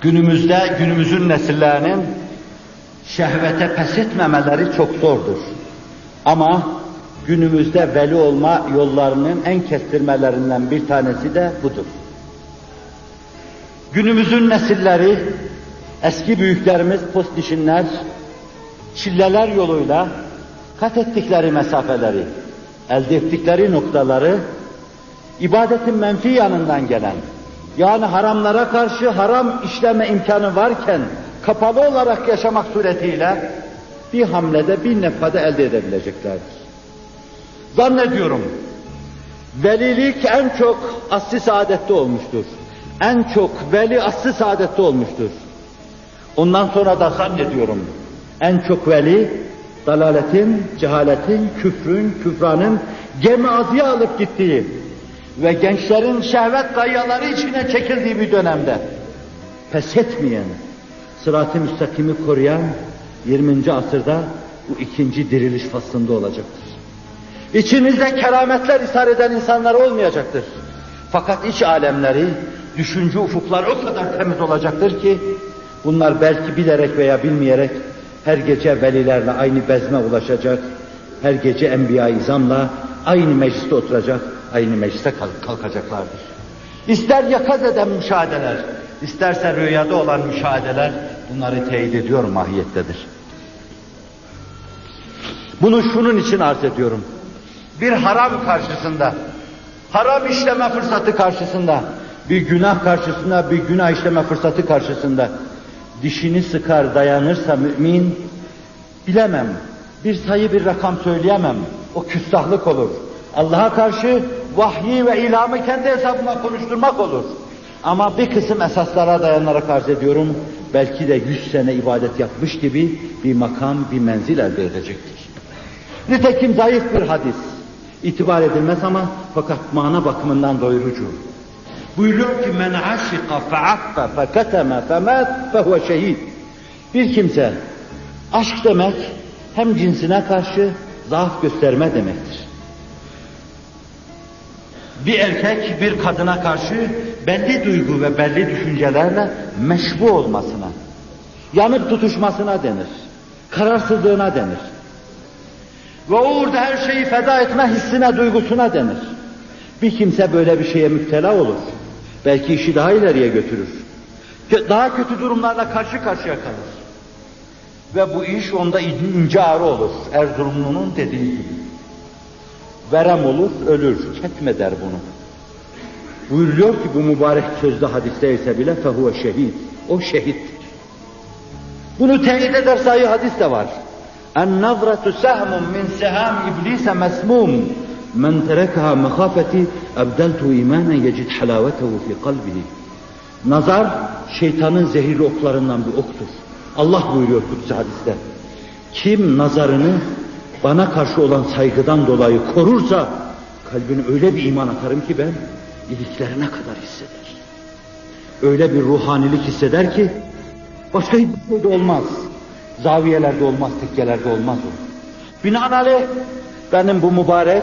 Günümüzde günümüzün nesillerinin şehvete pes etmemeleri çok zordur. Ama günümüzde veli olma yollarının en kestirmelerinden bir tanesi de budur. Günümüzün nesilleri, eski büyüklerimiz postişinler, çilleler yoluyla kat ettikleri mesafeleri, elde ettikleri noktaları, ibadetin menfi yanından gelen, yani haramlara karşı haram işleme imkanı varken, kapalı olarak yaşamak suretiyle bir hamlede bir nefade elde edebileceklerdir. Zannediyorum, velilik en çok asli saadette olmuştur. En çok veli asli saadette olmuştur. Ondan sonra da zannediyorum, en çok veli, dalaletin, cehaletin, küfrün, küfranın gemi azıya alıp gittiği ve gençlerin şehvet gayaları içine çekildiği bir dönemde pes etmeyen, sırat-ı müstakimi koruyan 20. asırda bu ikinci diriliş faslında olacaktır. İçinizde kerametler ishar eden insanlar olmayacaktır. Fakat iç alemleri, düşünce ufuklar o kadar temiz olacaktır ki bunlar belki bilerek veya bilmeyerek her gece velilerle aynı bezme ulaşacak, her gece enbiya izamla aynı mecliste oturacak, aynı mecliste kalkacaklardır. İster yakaz eden müşahedeler, isterse rüyada olan müşahedeler bunları teyit ediyor mahiyettedir. Bunu şunun için arz ediyorum. Bir haram karşısında, haram işleme fırsatı karşısında, bir günah karşısında, bir günah işleme fırsatı karşısında dişini sıkar dayanırsa mümin, bilemem, bir sayı bir rakam söyleyemem, o küstahlık olur. Allah'a karşı vahyi ve ilamı kendi hesabına konuşturmak olur. Ama bir kısım esaslara dayanarak arz ediyorum, belki de yüz sene ibadet yapmış gibi bir makam, bir menzil elde edecektir. Nitekim zayıf bir hadis, itibar edilmez ama fakat mana bakımından doyurucu. Buyuruyor ki men aşika fe'affa feketeme femat fehuve şehid. Bir kimse aşk demek hem cinsine karşı zaaf gösterme demektir. Bir erkek bir kadına karşı belli duygu ve belli düşüncelerle meşbu olmasına, yanıp tutuşmasına denir. Kararsızlığına denir. Ve orada her şeyi feda etme hissine, duygusuna denir. Bir kimse böyle bir şeye müptela olur. Belki işi daha ileriye götürür. Daha kötü durumlarla karşı karşıya kalır. Ve bu iş onda ince ağrı olur. Erzurumlu'nun dediği gibi. Verem olur, ölür. Ketme der bunu. Buyuruyor ki bu mübarek sözde hadiste ise bile fehuve şehit. O şehittir. Bunu teyit eder sayı hadis de var. En nazratu sahmun min seham iblise mesmum. Men terekaha mehafeti ebdeltu imanen yecid halavetehu fi kalbihi. Nazar şeytanın zehirli oklarından bir oktur. Allah buyuruyor kutsi hadiste. Kim nazarını bana karşı olan saygıdan dolayı korursa kalbine öyle bir iman atarım ki ben iliklerine kadar hisseder. Öyle bir ruhanilik hisseder ki başka hiçbir şeyde olmaz. Zaviyelerde olmaz, tekkelerde olmaz o. Binaenaleyh benim bu mübarek,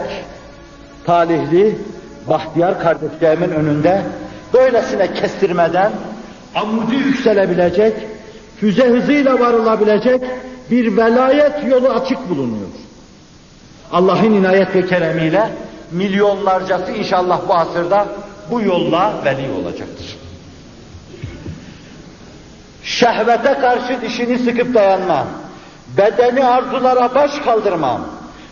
talihli, bahtiyar kardeşlerimin önünde böylesine kestirmeden amudu yükselebilecek, füze hızıyla varılabilecek bir velayet yolu açık bulunuyor. Allah'ın inayet ve keremiyle milyonlarcası inşallah bu asırda bu yolla veli olacaktır. Şehvete karşı dişini sıkıp dayanma, bedeni arzulara baş kaldırma,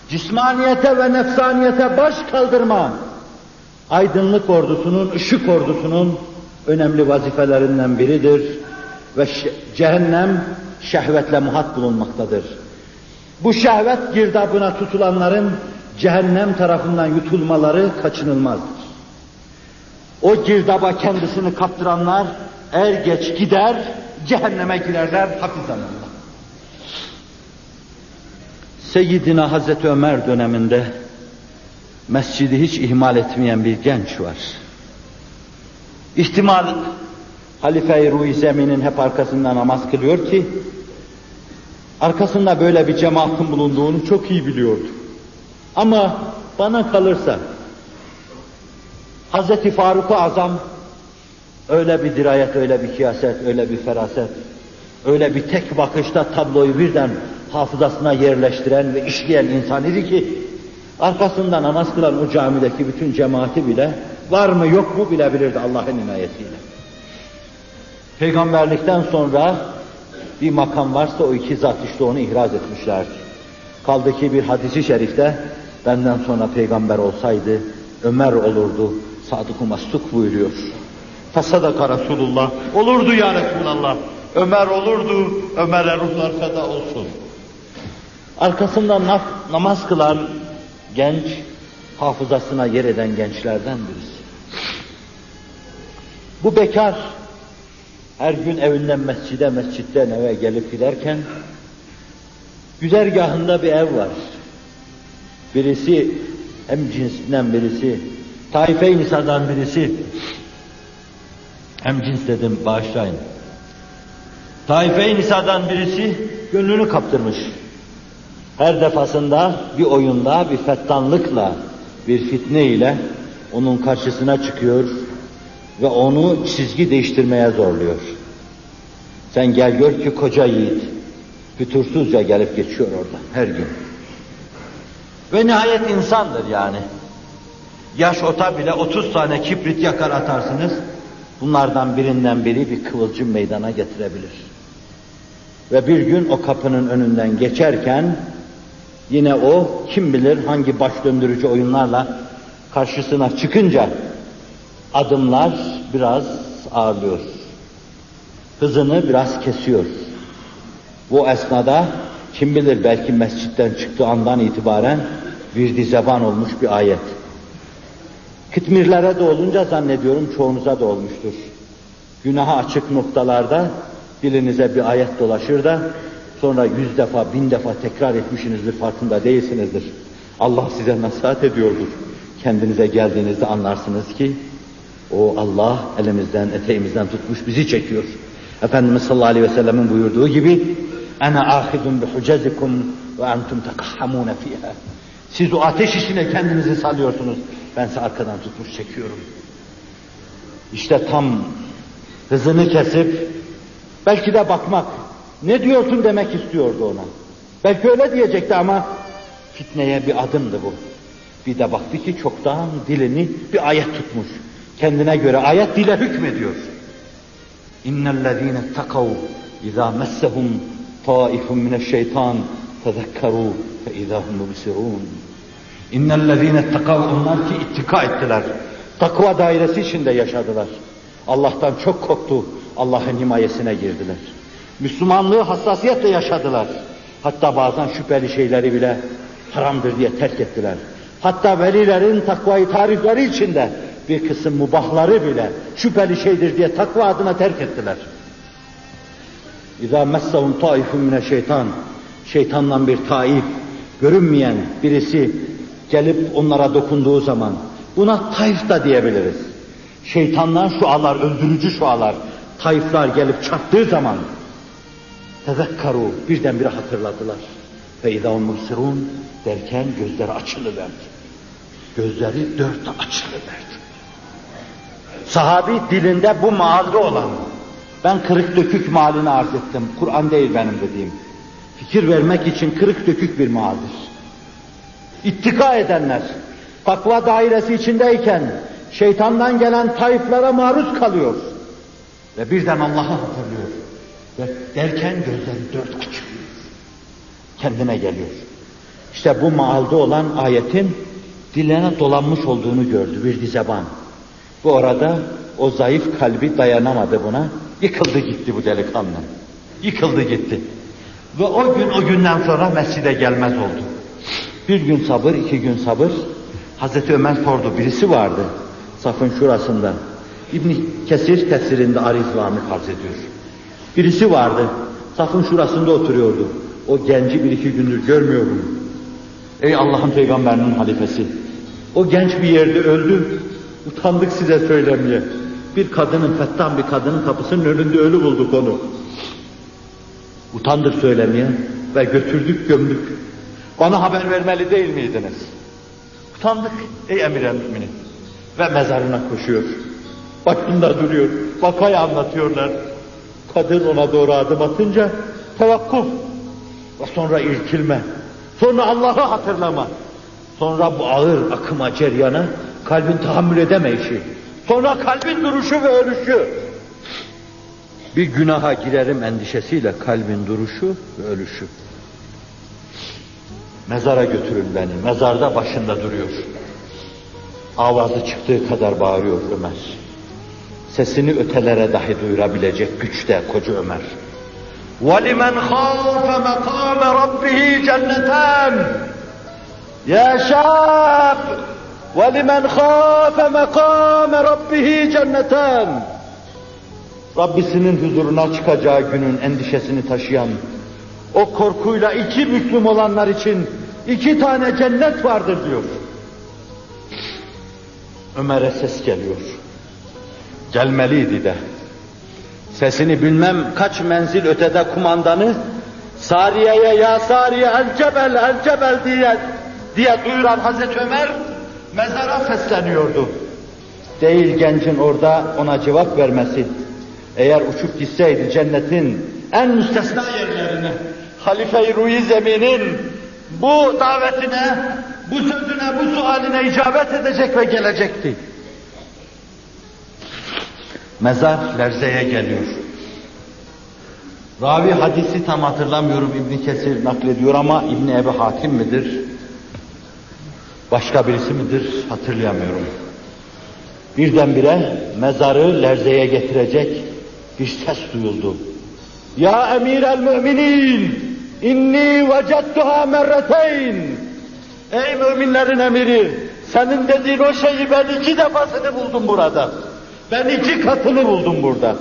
cismaniyete ve nefsaniyete baş kaldırma, aydınlık ordusunun, ışık ordusunun önemli vazifelerinden biridir ve cehennem şehvetle muhat bulunmaktadır. Bu şehvet girdabına tutulanların cehennem tarafından yutulmaları kaçınılmazdır. O girdaba kendisini kaptıranlar er geç gider, cehenneme girerler hafizanallah. Seyyidina Hazreti Ömer döneminde mescidi hiç ihmal etmeyen bir genç var. İhtimal Halife-i Ruhi Zemin'in hep arkasında namaz kılıyor ki arkasında böyle bir cemaatin bulunduğunu çok iyi biliyordu. Ama bana kalırsa Hazreti Faruk-u Azam Öyle bir dirayet, öyle bir kiyaset, öyle bir feraset, öyle bir tek bakışta tabloyu birden hafızasına yerleştiren ve işleyen insan idi ki, arkasında namaz kılan o camideki bütün cemaati bile, var mı yok mu bilebilirdi Allah'ın inayetiyle. Peygamberlikten sonra bir makam varsa o iki zat işte onu ihraz etmişlerdi. Kaldı ki bir hadisi şerifte benden sonra peygamber olsaydı Ömer olurdu. Sadık-ı Mastuk buyuruyor. Fasadaka Resulullah. Olurdu ya Resulallah. Ömer olurdu. Ömer'e ruhlar feda olsun. Arkasından naf- namaz kılan genç, hafızasına yer eden gençlerden birisi. Bu bekar, her gün evinden mescide, mescitten eve gelip giderken, güzergahında bir ev var. Birisi, hem cinsinden birisi, taife nisadan birisi, hem cins dedim bağışlayın. Taife nisadan birisi gönlünü kaptırmış. Her defasında bir oyunda, bir fettanlıkla, bir fitne ile onun karşısına çıkıyor ve onu çizgi değiştirmeye zorluyor. Sen gel gör ki koca yiğit fütursuzca gelip geçiyor oradan her gün. Ve nihayet insandır yani. Yaş ota bile 30 tane kibrit yakar atarsınız. Bunlardan birinden biri bir kıvılcım meydana getirebilir. Ve bir gün o kapının önünden geçerken yine o kim bilir hangi baş döndürücü oyunlarla karşısına çıkınca adımlar biraz ağırlıyor. Hızını biraz kesiyor. Bu esnada kim bilir belki mescitten çıktığı andan itibaren bir zeban olmuş bir ayet. Kıtmirlere de olunca zannediyorum çoğunuza da olmuştur. Günaha açık noktalarda dilinize bir ayet dolaşır da sonra yüz defa, bin defa tekrar etmişsinizdir, farkında değilsinizdir. Allah size nasihat ediyordur. Kendinize geldiğinizde anlarsınız ki o Allah elimizden, eteğimizden tutmuş bizi çekiyor. Efendimiz sallallahu aleyhi ve sellemin buyurduğu gibi ana ahidun bi hucezikum ve entum takahhamune fiha. Siz o ateş içine kendinizi salıyorsunuz. Ben size arkadan tutmuş çekiyorum. İşte tam hızını kesip belki de bakmak ne diyorsun demek istiyordu ona. Belki öyle diyecekti ama fitneye bir adımdı bu. Bir de baktı ki çoktan dilini bir ayet tutmuş. Kendine göre ayet dile hükmediyor. İnnellezîne takav izâ messehum taifun mineşşeytan tezekkerû fe izâhum mubsirûn. İnnellezîne takav onlar ki ittika ettiler. Takva dairesi içinde yaşadılar. Allah'tan çok korktu. Allah'ın himayesine girdiler. Müslümanlığı hassasiyetle yaşadılar. Hatta bazen şüpheli şeyleri bile haramdır diye terk ettiler. Hatta velilerin takvayı tarifleri içinde bir kısım mubahları bile şüpheli şeydir diye takva adına terk ettiler. İza messahum taifun mine şeytan şeytandan bir taif görünmeyen birisi gelip onlara dokunduğu zaman buna taif da diyebiliriz. Şeytandan şualar, öldürücü şualar, taiflar gelip çarptığı zaman tezekkaru birdenbire hatırladılar. Ve idâ derken gözleri açılıverdi. Gözleri dört açılıverdi. Sahabi dilinde bu maalde olan, ben kırık dökük malini arz ettim. Kur'an değil benim dediğim. Fikir vermek için kırık dökük bir maldır. İttika edenler, takva dairesi içindeyken şeytandan gelen tayflara maruz kalıyor. Ve birden Allah'ı hatırlıyor. Ve derken gözleri dört açılıyor. Kendine geliyor. İşte bu maalde olan ayetin diline dolanmış olduğunu gördü bir dizeban. Bu orada o zayıf kalbi dayanamadı buna. Yıkıldı gitti bu delikanlı. Yıkıldı gitti. Ve o gün o günden sonra mescide gelmez oldu. Bir gün sabır, iki gün sabır. Hazreti Ömer sordu, birisi vardı safın şurasında. İbn Kesir tefsirinde Arizvan'ı farz ediyor. Birisi vardı, safın şurasında oturuyordu. O genci bir iki gündür görmüyorum. Ey Allah'ın peygamberinin halifesi, o genç bir yerde öldü, utandık size söylemeye. Bir kadının, fettan bir kadının kapısının önünde ölü bulduk onu. Utandık söylemeye ve götürdük gömdük. Bana haber vermeli değil miydiniz? Utandık ey emir müminin. Ve mezarına koşuyor. Başında duruyor. Vakayı anlatıyorlar. Kadın ona doğru adım atınca tevakkuf. Ve sonra irkilme. Sonra Allah'ı hatırlama. Sonra bu ağır akıma ceryana kalbin tahammül edemeyişi. Sonra kalbin duruşu ve ölüşü. Bir günaha girerim endişesiyle kalbin duruşu ve ölüşü. Mezara götürün beni. Mezarda başında duruyor. Avazı çıktığı kadar bağırıyor Ömer. Sesini ötelere dahi duyurabilecek güçte koca Ömer. وَلِمَنْ خَافَ مَقَامَ رَبِّهِ جَنَّتَانِ يا شاب ولمن خاف مقام ربه cennetan Rabbisinin huzuruna çıkacağı günün endişesini taşıyan o korkuyla iki Müslüm olanlar için iki tane cennet vardır diyor. Ömer'e ses geliyor. Gelmeliydi de. Sesini bilmem kaç menzil ötede kumandanı Sariye'ye ya Sariye el cebel el cebel diye diye duyuran Hazreti Ömer mezara sesleniyordu. Değil gencin orada ona cevap vermesi. Eğer uçup gitseydi cennetin en müstesna yerlerine, Halife-i Ruhi Zemin'in bu davetine, bu sözüne, bu sualine icabet edecek ve gelecekti. Mezar lerzeye geliyor. Ravi hadisi tam hatırlamıyorum İbn Kesir naklediyor ama İbn Ebi Hatim midir? Başka birisi midir? Hatırlayamıyorum. Birdenbire mezarı lerzeye getirecek bir ses duyuldu. Ya emir el müminin inni vecettuha merreteyn Ey müminlerin emiri senin dediğin o şeyi ben iki defasını buldum burada. Ben iki katını buldum burada.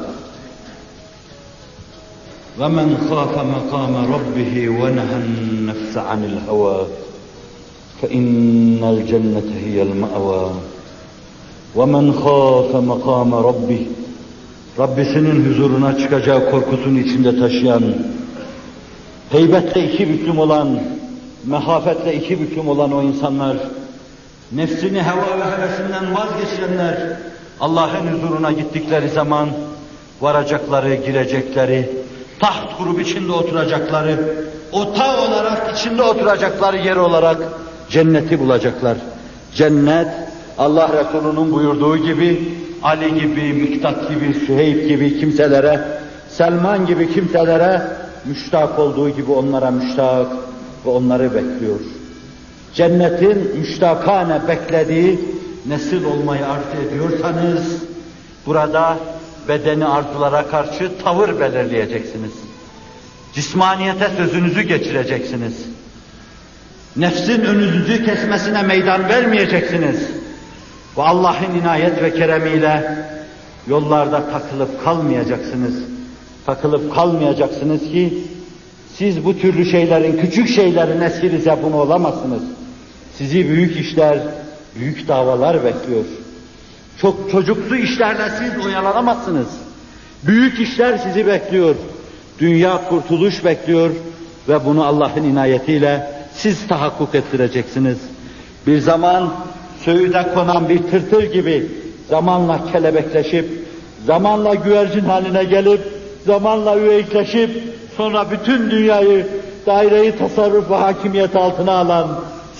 وَمَنْ خَافَ مَقَامَ رَبِّهِ وَنَهَى النَّفْسَ عَنِ الْهَوَى فَإِنَّ الْجَنَّةَ هِيَ الْمَأْوَى وَمَنْ خَافَ مَقَامَ رَبِّهِ Rabbisinin huzuruna çıkacağı korkusunu içinde taşıyan, heybetle iki büklüm olan, mehafetle iki büklüm olan o insanlar, nefsini heva ve hevesinden vazgeçenler, Allah'ın huzuruna gittikleri zaman varacakları, girecekleri, taht grubu içinde oturacakları, o ta olarak içinde oturacakları yer olarak cenneti bulacaklar. Cennet Allah Resulü'nün buyurduğu gibi Ali gibi, Miktat gibi, Süheyb gibi kimselere, Selman gibi kimselere müştak olduğu gibi onlara müştak ve onları bekliyor. Cennetin müştakane beklediği nesil olmayı arzu ediyorsanız burada bedeni arzulara karşı tavır belirleyeceksiniz. Cismaniyete sözünüzü geçireceksiniz. Nefsin önünüzü kesmesine meydan vermeyeceksiniz. Ve Allah'ın inayet ve keremiyle yollarda takılıp kalmayacaksınız. Takılıp kalmayacaksınız ki siz bu türlü şeylerin, küçük şeylerin esiri zebunu olamazsınız. Sizi büyük işler, büyük davalar bekliyor. Çok çocuksu işlerle siz oyalanamazsınız. Büyük işler sizi bekliyor. Dünya kurtuluş bekliyor ve bunu Allah'ın inayetiyle siz tahakkuk ettireceksiniz. Bir zaman söğüde konan bir tırtıl gibi zamanla kelebekleşip, zamanla güvercin haline gelip, zamanla üveyikleşip, sonra bütün dünyayı daireyi tasarruf ve hakimiyet altına alan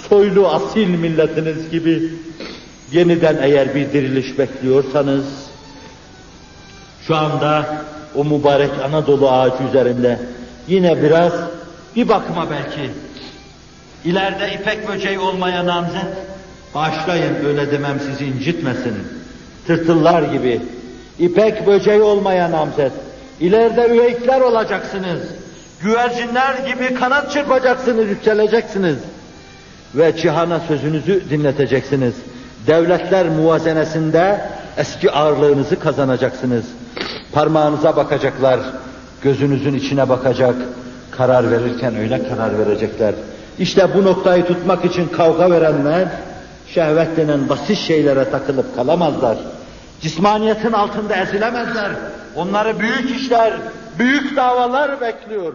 soylu asil milletiniz gibi yeniden eğer bir diriliş bekliyorsanız, şu anda o mübarek Anadolu ağacı üzerinde yine biraz bir bakıma belki ileride ipek böceği olmaya namzet Bağışlayın öyle demem sizi incitmesin. Tırtıllar gibi, ipek böceği olmaya namzet. İleride üveykler olacaksınız. Güvercinler gibi kanat çırpacaksınız, yükseleceksiniz. Ve cihana sözünüzü dinleteceksiniz. Devletler muvazenesinde eski ağırlığınızı kazanacaksınız. Parmağınıza bakacaklar, gözünüzün içine bakacak, karar verirken öyle karar verecekler. İşte bu noktayı tutmak için kavga verenler, şehvet denen basit şeylere takılıp kalamazlar. Cismaniyetin altında ezilemezler. Onları büyük işler, büyük davalar bekliyor.